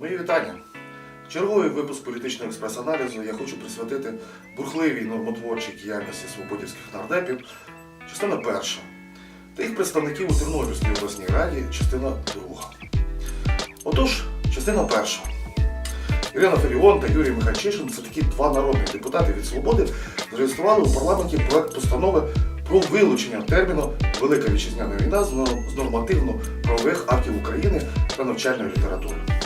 Мої вітання. Черговий випуск політичного експрес-аналізу я хочу присвятити бурхливій нормотворчій діяльності свободівських нардепів, частина перша, та їх представників у Тернопільській обласній раді, частина друга. Отож, частина перша. Ірина Фаріон та Юрій Михайчишин це такі два народних депутати від свободи, зареєстрували у парламенті проект постанови про вилучення терміну Велика вітчизняна війна з нормативно-правових актів України та навчальної літератури.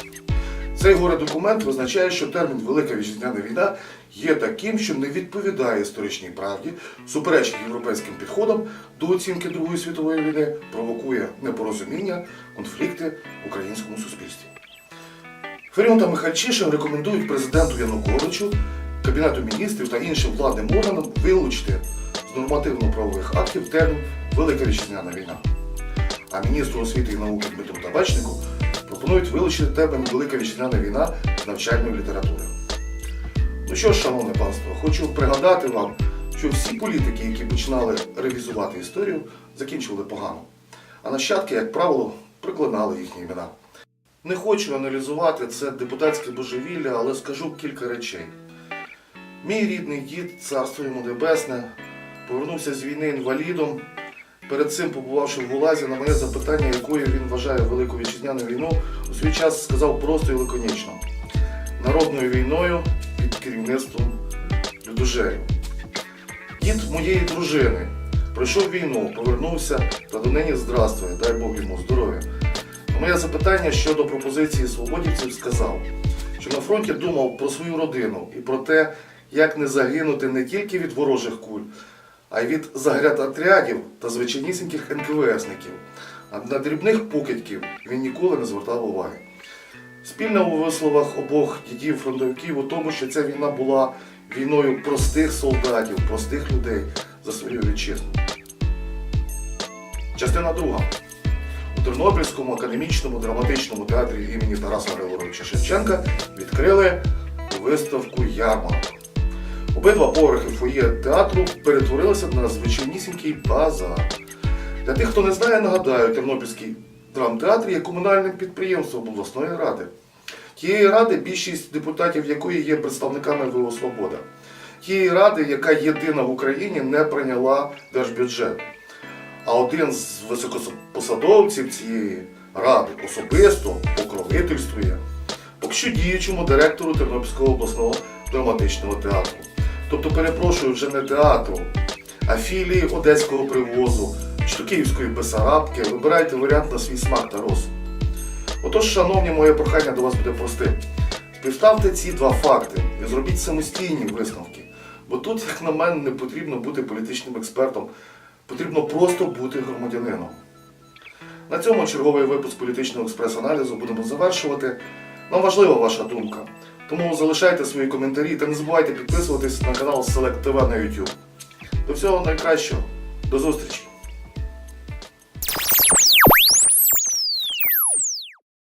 Цей горе документ визначає, що термін Велика вітчизняна війна є таким, що не відповідає історичній правді, суперечить європейським підходам до оцінки Другої світової війни, провокує непорозуміння, конфлікти в українському суспільстві. Феріон та Михальчишин рекомендують президенту Януковичу, Кабінету міністрів та іншим владним органам вилучити з нормативно-правових актів термін Велика вітчизняна війна. А міністру освіти і науки Дмитру Табачнику пропонують вилучити термін Велика вітчизняна війна з навчальної літератури. Ну що ж, шановне панство, хочу пригадати вам, що всі політики, які починали ревізувати історію, закінчували погано. А нащадки, як правило, приклинали їхні імена. Не хочу аналізувати це депутатське божевілля, але скажу кілька речей. Мій рідний дід, царство йому небесне, повернувся з війни інвалідом. Перед цим, побувавши в Гулазі, на моє запитання, якою він вважає Велику вітчизняну війну, у свій час сказав просто і лаконічно: народною війною під керівництвом людожерів. Дід моєї дружини пройшов війну, повернувся та донині здравствує, дай Бог йому здоров'я. На моє запитання щодо пропозиції свободівців сказав, що на фронті думав про свою родину і про те, як не загинути не тільки від ворожих куль, а й від загрядотрядів та звичайнісіньких НКВСників. А на дрібних покидьків він ніколи не звертав уваги. Спільно у висловах обох дідів фронтовиків у тому, що ця війна була війною простих солдатів, простих людей за свою вітчизну. Частина друга. У Тернопільському академічному драматичному театрі імені Тараса Григоровича Шевченка відкрили виставку ярмарок. Обидва поверхи фоє театру перетворилися на звичайнісінький базар. Для тих, хто не знає, нагадаю, Тернопільський драмтеатр є комунальним підприємством обласної ради. Тієї ради, більшість депутатів якої є представниками ВО Свобода. Тієї ради, яка єдина в Україні не прийняла держбюджет. А один з високопосадовців цієї ради особисто покровительствує поки що діючому директору Тернопільського обласного драматичного театру. Тобто, перепрошую, вже не театру, а філії одеського привозу чи Київської Бесарабки. Вибирайте варіант на свій смак та розсуд. Отож, шановні, моє прохання до вас буде простим. Співставте ці два факти і зробіть самостійні висновки. Бо тут, як на мене, не потрібно бути політичним експертом, потрібно просто бути громадянином. На цьому черговий випуск політичного експрес-аналізу будемо завершувати. Нам важлива ваша думка. Тому залишайте свої коментарі та не забувайте підписуватись на канал Select TV на YouTube. До всього найкращого. До зустрічі!